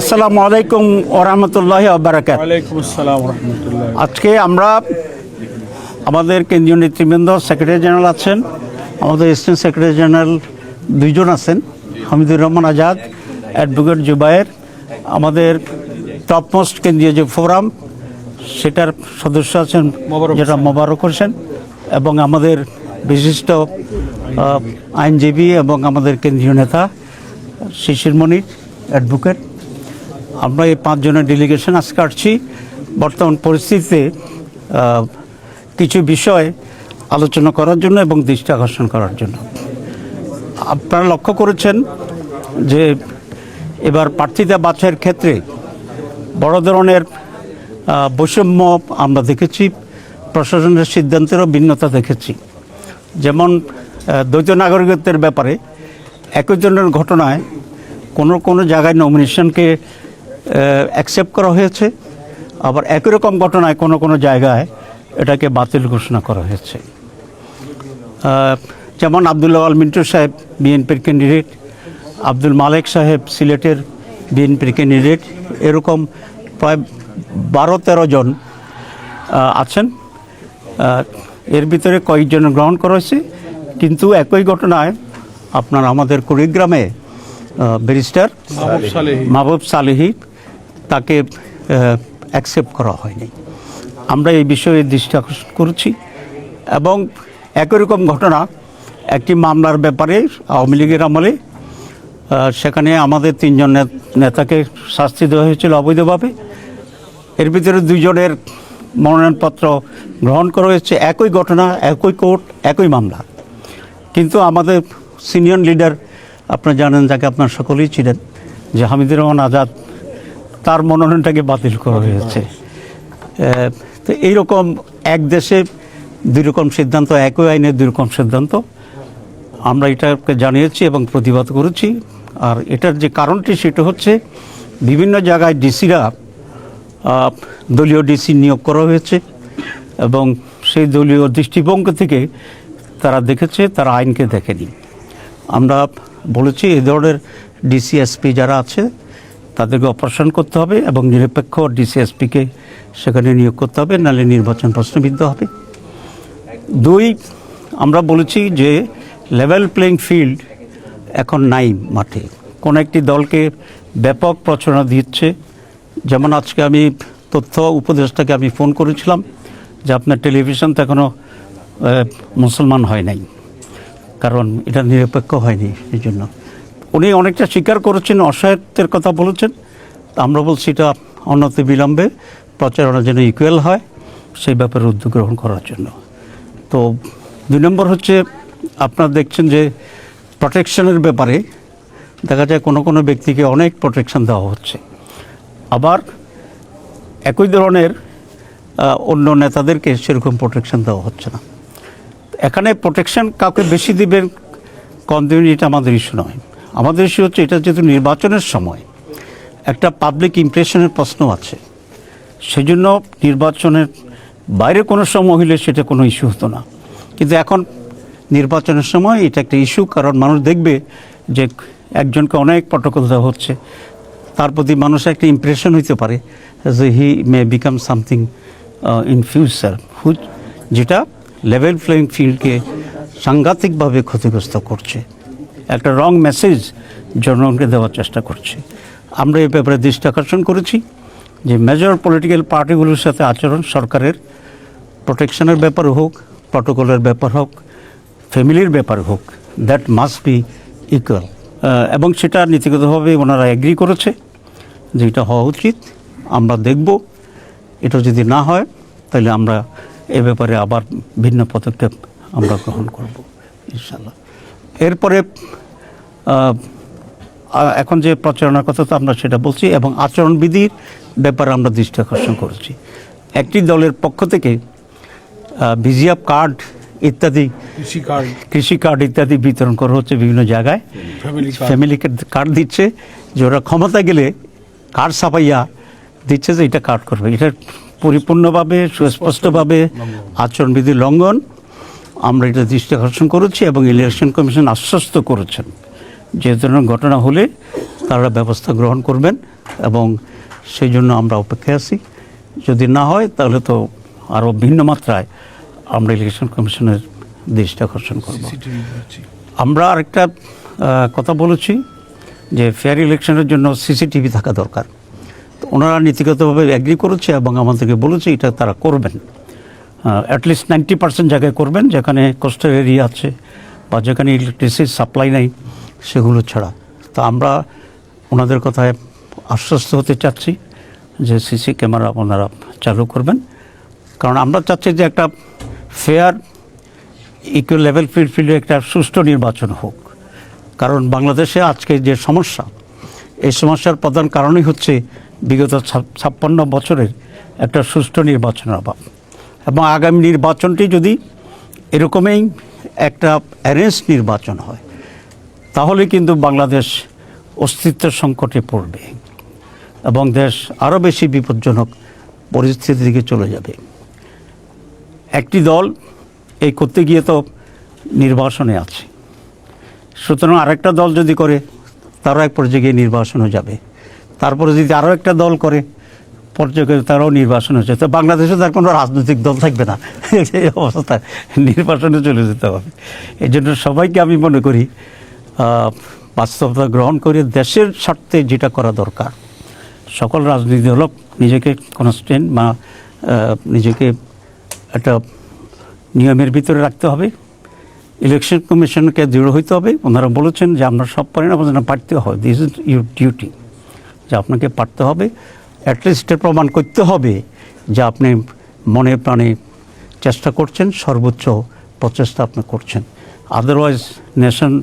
আসসালামু আলাইকুম ওরহামতুল্লাহ আবরাকাত আজকে আমরা আমাদের কেন্দ্রীয় নেতৃবৃন্দ সেক্রেটারি জেনারেল আছেন আমাদের অ্যাসিস্ট্যান্ট সেক্রেটারি জেনারেল দুইজন আছেন হামিদুর রহমান আজাদ অ্যাডভোকেট জুবায়ের আমাদের টপমোস্ট কেন্দ্রীয় যে ফোরাম সেটার সদস্য আছেন যেটা মোবারক হোসেন এবং আমাদের বিশিষ্ট আইনজীবী এবং আমাদের কেন্দ্রীয় নেতা শিশির মণি অ্যাডভোকেট আমরা এই পাঁচজনের ডেলিগেশন আজকে আসছি। বর্তমান পরিস্থিতিতে কিছু বিষয় আলোচনা করার জন্য এবং দৃষ্টি আকর্ষণ করার জন্য। আপনারা লক্ষ্য করেছেন যে এবার প্রার্থীতা বাছাইয়ের ক্ষেত্রে বড় ধরনের বৈষম্য আমরা দেখেছি, প্রশাসনের সিদ্ধান্তেরও ভিন্নতা দেখেছি। যেমন দ্বৈত নাগরিকত্বের ব্যাপারে একই জনের ঘটনায় কোনো কোনো জায়গায় নমিনেশনকে অ্যাকসেপ্ট করা হয়েছে। আবার একই রকম ঘটনায় কোনো কোনো জায়গায় এটাকে বাতিল ঘোষণা করা হয়েছে। যেমন আবদুল্লাহ আল মিন্টু সাহেব বিএনপির ক্যান্ডিডেট আব্দুল মালেক সাহেব সিলেটের বিএনপির ক্যান্ডিডেট এরকম প্রায় বারো তেরো জন আছেন। এর ভিতরে কয়েকজন গ্রহণ করা হয়েছে। কিন্তু একই ঘটনায় আপনার আমাদের কুড়িগ্রামে ব্যারিস্টার মাহবুব সালেহী। মাহবুব সালেহি তাকে অ্যাকসেপ্ট করা হয়নি। আমরা এই বিষয়ে দৃষ্টি আকর্ষণ করেছি এবং একই রকম ঘটনা একটি মামলার ব্যাপারে আওয়ামী লীগের আমলে সেখানে আমাদের তিনজন নেতাকে শাস্তি দেওয়া হয়েছিল অবৈধভাবে। এর ভিতরে দুইজনের মনোনয়নপত্র গ্রহণ করা হয়েছে। একই ঘটনা, একই কোর্ট, একই মামলা। কিন্তু আমাদের সিনিয়র লিডার, আপনারা জানেন, যাকে আপনার সকলেই ছিলেন যে হামিদুর রহমান আজাদ তার মনোনয়নটাকে বাতিল করা হয়েছে। তো এইরকম এক দেশে দুই রকম সিদ্ধান্ত, একই আইনের দুই রকম সিদ্ধান্ত, আমরা এটাকে জানিয়েছি এবং প্রতিবাদ করেছি। আর এটার যে কারণটি সেটা হচ্ছে, বিভিন্ন জায়গায় ডিসিরা দলীয় ডিসি নিয়োগ করা হয়েছে এবং সেই দলীয় দৃষ্টিভঙ্গি থেকে তারা দেখেছে, তারা আইনকে দেখেনি। আমরা বলেছি এই ধরনের ডিসি ডিসিএসপি যারা আছে তাদেরকে অপারেশন করতে হবে এবং নিরপেক্ষ ডিসিএসপিকে সেখানে নিয়োগ করতে হবে নাহলে নির্বাচন প্রশ্নবিদ্ধ হবে। দুই, আমরা বলেছি যে লেভেল প্লেইং ফিল্ড এখন নাই মাঠে। কোন একটি দলকে ব্যাপক প্রচারণা দিচ্ছে। যেমন আজকে আমি তথ্য উপদেষ্টাকে আমি ফোন করেছিলাম যে আপনার টেলিভিশন তো এখনও মুসলমান হয় নাই। কারণ এটা নিরপেক্ষ হয়নি, এই জন্য। উনি অনেকটা স্বীকার করেছেন, অসহায়ত্বের কথা বলেছেন। আমরা বলছি এটা অনতি বিলম্বে, প্রচারণা যেন ইকুয়াল হয় সেই ব্যাপারে উদ্যোগ গ্রহণ করার জন্য। তো দুই নম্বর হচ্ছে, আপনারা দেখছেন যে প্রোটেকশনের ব্যাপারে দেখা যায় কোনো কোনো ব্যক্তিকে অনেক প্রোটেকশন দেওয়া হচ্ছে। আবার একই ধরনের অন্য নেতাদেরকে সেরকম প্রোটেকশন দেওয়া হচ্ছে না। এখানে প্রোটেকশন কাউকে বেশি দিবেন, কম দিবেন, এটা আমাদের ইস্যু নয়। আমাদের ইস্যু হচ্ছে এটা যেহেতু নির্বাচনের সময়, একটা পাবলিক ইমপ্রেশনের প্রশ্ন আছে। সেজন্য নির্বাচনের বাইরে কোনো সময় হলে সেটা কোনো ইস্যু হতো না। কিন্তু এখন নির্বাচনের সময় এটা একটা ইস্যু কারণ মানুষ দেখবে যে একজনকে অনেক প্রটোকল দেওয়া হচ্ছে। তার প্রতি মানুষের একটা ইমপ্রেশন হইতে পারে যে he may become something in future whose যেটা লেভেল প্লেইং ফিল্ডকে সাংঘাতিকভাবে ক্ষতিগ্রস্ত করছে। একটা রং মেসেজ জনগণকে দেওয়ার চেষ্টা করছে। আমরা এই ব্যাপারে দৃষ্টি আকর্ষণ করেছি যে মেজর পলিটিক্যাল পার্টিগুলোর সাথে আচরণ সরকারের প্রোটেকশনের ব্যাপার হোক প্রটোকলের ব্যাপার হোক ফ্যামিলির ব্যাপার হোক দ্যাট মাস্ট বি ইকুয়াল এবং সেটা নীতিগতভাবে ওনারা অ্যাগ্রি করেছে যে এটা হওয়া উচিত। আমরা দেখব, এটা যদি না হয়, তাহলে আমরা এ ব্যাপারে আবার ভিন্ন পদক্ষেপ আমরা গ্রহণ করব ইনশাল্লাহ এরপরে এখন যে প্রচারণার কথা তো আমরা সেটা বলছি এবং আচরণবিধির ব্যাপারে আমরা দৃষ্টি আকর্ষণ করছি। একটি দলের পক্ষ থেকে ভিজিএফ কার্ড ইত্যাদি কৃষি কার্ড। কৃষি কার্ড ইত্যাদি বিতরণ করা হচ্ছে বিভিন্ন জায়গায়। ফ্যামিলি কার্ড ফ্যামিলিকে কার্ড দিচ্ছে যে ওরা ক্ষমতা গেলে কার্ড ছাপাইয়া দিচ্ছে যে এটা কার্ড করবে। এটা পরিপূর্ণভাবে সুস্পষ্টভাবে আচরণবিধি লঙ্ঘন। আমরা এটা দৃষ্টি আকর্ষণ করেছি এবং ইলেকশন কমিশন আশ্বস্ত করেছেন। যে ধরনের ঘটনা হলে তারা ব্যবস্থা গ্রহণ করবেন এবং সেই জন্য আমরা অপেক্ষায় আছি। যদি না হয়, তাহলে তো আরও ভিন্ন মাত্রায় আমরা ইলেকশন কমিশনের দৃষ্টি আকর্ষণ করব। আমরা আরেকটা কথা বলেছি যে ফেয়ার ইলেকশনের জন্য সিসিটিভি থাকা দরকার। তো ওনারা নীতিগতভাবে অ্যাগ্রি করেছে এবং আমাদেরকে বলেছে এটা তারা করবেন। অ্যাটলিস্ট নাইনটি পার্সেন্ট জায়গায় করবেন, যেখানে কোস্টাল এরিয়া আছে বা যেখানে ইলেকট্রিসিটি সাপ্লাই নাই, সেগুলো ছাড়া। তো আমরা ওনাদের কথায় আশ্বস্ত হতে চাচ্ছি যে সিসি ক্যামেরা ওনারা চালু করবেন। কারণ আমরা চাচ্ছি যে একটা ফেয়ার ইকুয়াল লেভেল ফিল্ড ফিল্ডে একটা সুষ্ঠু নির্বাচন হোক। কারণ বাংলাদেশে আজকে যে সমস্যা, এই সমস্যার প্রধান কারণই হচ্ছে বিগত ছাপ- ছাপ্পান্ন বছরের একটা সুষ্ঠু নির্বাচনের অভাব। এবং আগামী নির্বাচনটি যদি এরকমই একটা অ্যারেঞ্জ নির্বাচন হয়, তাহলে কিন্তু বাংলাদেশ অস্তিত্ব সংকটে পড়বে এবং দেশ আরও বেশি বিপজ্জনক পরিস্থিতির দিকে চলে যাবে। একটি দল এই করতে গিয়ে তো নির্বাসনে আছে। সুতরাং আরেকটা দল যদি করে, তারও এক পর্যায়ে গিয়ে নির্বাসনে যাবে। তারপরে যদি আরও একটা দল করে পর্যায়ে তারাও নির্বাচন হচ্ছে তো বাংলাদেশে তার কোনো রাজনৈতিক দল থাকবে না। এই অবস্থায় নির্বাচনে চলে যেতে হবে। এই জন্য সবাইকে আমি মনে করি বাস্তবতা গ্রহণ করে দেশের স্বার্থে যেটা করা দরকার, সকল রাজনীতি দল নিজেকে কনস্ট্যান্ট বা নিজেকে একটা নিয়মের ভিতরে রাখতে হবে। ইলেকশন কমিশনকে দৃঢ় হইতে হবে। ওনারা বলেছেন যে আমরা সব পারি না যেন পারতে হয়। দিস ইজ ইউর ডিউটি যে আপনাকে পারতে হবে। অ্যাটলিস্ট প্রমাণ করতে হবে যে আপনি মনে প্রাণে চেষ্টা করছেন সর্বোচ্চ প্রচেষ্টা আপনি করছেন। আদারওয়াইজ নেশন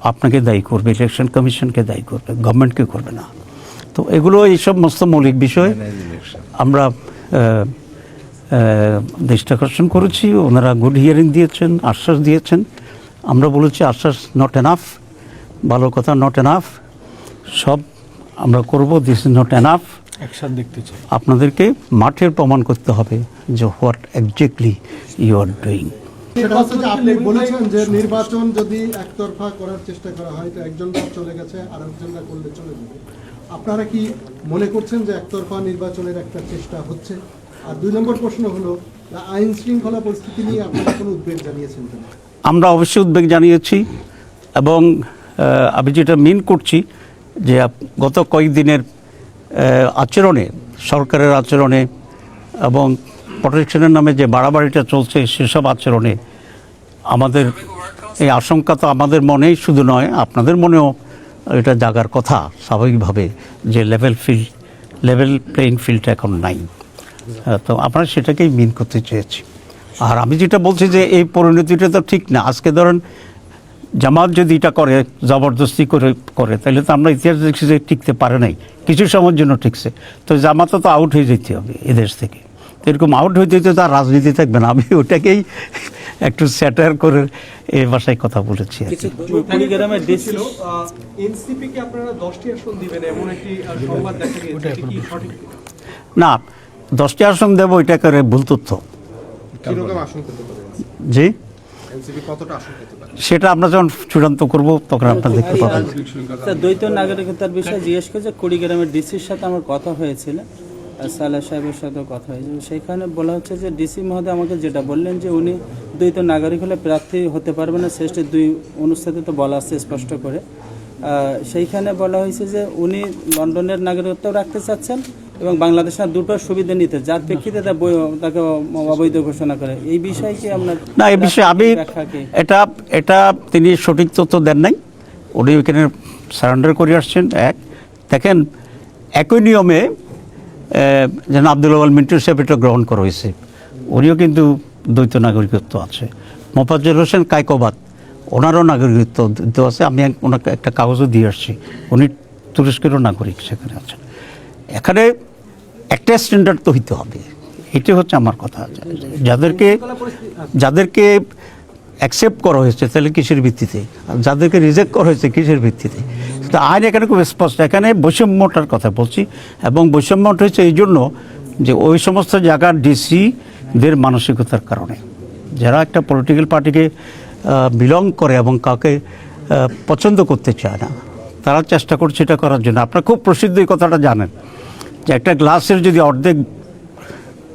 আপনাকে দায়ী করবে ইলেকশন কমিশনকে দায়ী করবে গভর্নমেন্টকে করবে না। তো এগুলো এই সমস্ত মৌলিক বিষয়। আমরা আহ, আহ, দৃষ্টি আকর্ষণ করেছি ওনারা গুড হিয়ারিং দিয়েছেন আশ্বাস দিয়েছেন। আমরা বলেছি আশ্বাস নট এনাফ ভালো কথা নট এনাফ সব আমরা করব দিস ইজ নট এনাফ দেখতে চাই। আপনাদেরকে মাঠের প্রমাণ করতে হবে যে what exactly you are doing সেটা হচ্ছে যে আপনি বলেছেন যে নির্বাচন যদি একতরফা করার চেষ্টা করা হয় তো একজন চলে গেছে আর একজনরা করলে চলে যাবে। আপনারা কি মনে করছেন যে একতরফা নির্বাচনের একটা চেষ্টা হচ্ছে? আর দুই নম্বর প্রশ্ন হলো আইন শৃঙ্খলা পরিস্থিতি নিয়ে আপনারা কোনো উদ্বেগ জানিয়েছেন আমরা অবশ্যই উদ্বেগ জানিয়েছি এবং আমি যেটা মিন করছি যে গত কয়েকদিনের আচরণে, সরকারের আচরণে এবং প্রোটেকশনের নামে যে বাড়াবাড়িটা চলছে সেসব আচরণে আমাদের এই আশঙ্কা তো আমাদের মনেই শুধু নয়, আপনাদের মনেও এটা জাগার কথা স্বাভাবিকভাবে যে লেভেল ফিল্ড লেভেল প্লেইং ফিল্ডটা এখন নাই। তো আমরা সেটাকেই মিন করতে চেয়েছি। আর আমি যেটা বলছি যে এই পরিণতিটা তো ঠিক না। আজকে ধরেন জামাত যদি এটা করে জবরদস্তি করে করে তাহলে তো আমরা ইতিহাস দেখছি যে টিকতে পারে নাই। কিছু সময়ের জন্য ঠিকছে তো জামাত তো আউট হয়ে যেতে হবে এদেশ থেকে। তো এরকম আউট হয়ে যেতে তো আর রাজনীতি থাকবে না। আমি ওটাকেই একটু স্যাটার করে এ ভাষায় কথা বলেছি না দশটি আসন দেবো এটা করে ভুল তথ্য। জি? সেটা আমরা যখন চূড়ান্ত করব তখন আপনারা দেখতে পাবেন। স্যার দ্বৈত নাগরিকতার বিষয়ে জিজ্ঞেস করছে কুড়িগ্রামের ডিসির সাথে আমার কথা হয়েছিল আর সালাহ সাহেবের সাথে কথা হয়েছিল। সেইখানে বলা হচ্ছে যে ডিসি মহোদয় আমাকে যেটা বললেন যে উনি দ্বৈত নাগরিক হলে প্রার্থী হতে পারবে না শ্রেষ্ঠ দুই অনুষ্ঠানে তো বলা আছে স্পষ্ট করে। সেইখানে বলা হয়েছে যে উনি লন্ডনের নাগরিকত্ব রাখতে চাচ্ছেন এবং বাংলাদেশের দুটো সুবিধা নিতে যার প্রেক্ষিতে তাকে অবৈধ ঘোষণা করে। এই বিষয়ে কি আপনার না এই বিষয়ে আমি এটা এটা তিনি সঠিক তথ্য দেন নাই। উনি ওইখানে সারেন্ডার করে আসছেন এক। দেখেন একই নিয়মে যেন আব্দুল আওয়াল মিন্টু সাহেব এটা গ্রহণ করা হয়েছে। উনিও কিন্তু দ্বৈত নাগরিকত্ব আছে। মোফাজ্জল হোসেন কায়কোবাদ ওনারও নাগরিকত্ব আছে। আমি ওনাকে একটা কাগজও দিয়ে আসছি। উনি তুরস্কেরও নাগরিক সেখানে আছেন। এখানে একটা স্ট্যান্ডার্ড তো হইতে হবে। এটাই হচ্ছে আমার কথা। যাদেরকে যাদেরকে অ্যাকসেপ্ট করা হয়েছে, তাহলে কিসের ভিত্তিতে? আর যাদেরকে রিজেক্ট করা হয়েছে, কিসের ভিত্তিতে? তো আইন এখানে খুব স্পষ্ট। এখানে বৈষম্যটার কথা বলছি, এবং বৈষম্যটা হচ্ছে এই জন্য যে ওই সমস্ত জায়গার ডিসিদের মানসিকতার কারণে। যারা একটা পলিটিক্যাল পার্টিকে বিলং করে এবং কাউকে পছন্দ করতে চায় না তারা চেষ্টা করছে এটা করার জন্য। আপনারা খুব প্রসিদ্ধ এই কথাটা জানেন যে একটা গ্লাসের যদি অর্ধেক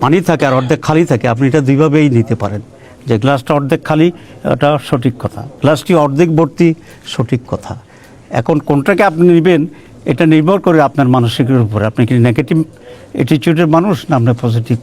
পানি থাকে আর অর্ধেক খালি থাকে, আপনি এটা দুইভাবেই নিতে পারেন। যে গ্লাসটা অর্ধেক খালি, এটা সঠিক কথা। গ্লাসটি অর্ধেক ভর্তি, সঠিক কথা। এখন কোনটাকে আপনি নেবেন, এটা নির্ভর করে আপনার মানসিকের উপরে। আপনি কি নেগেটিভ অ্যাটিচিউডের মানুষ না আপনার পজিটিভ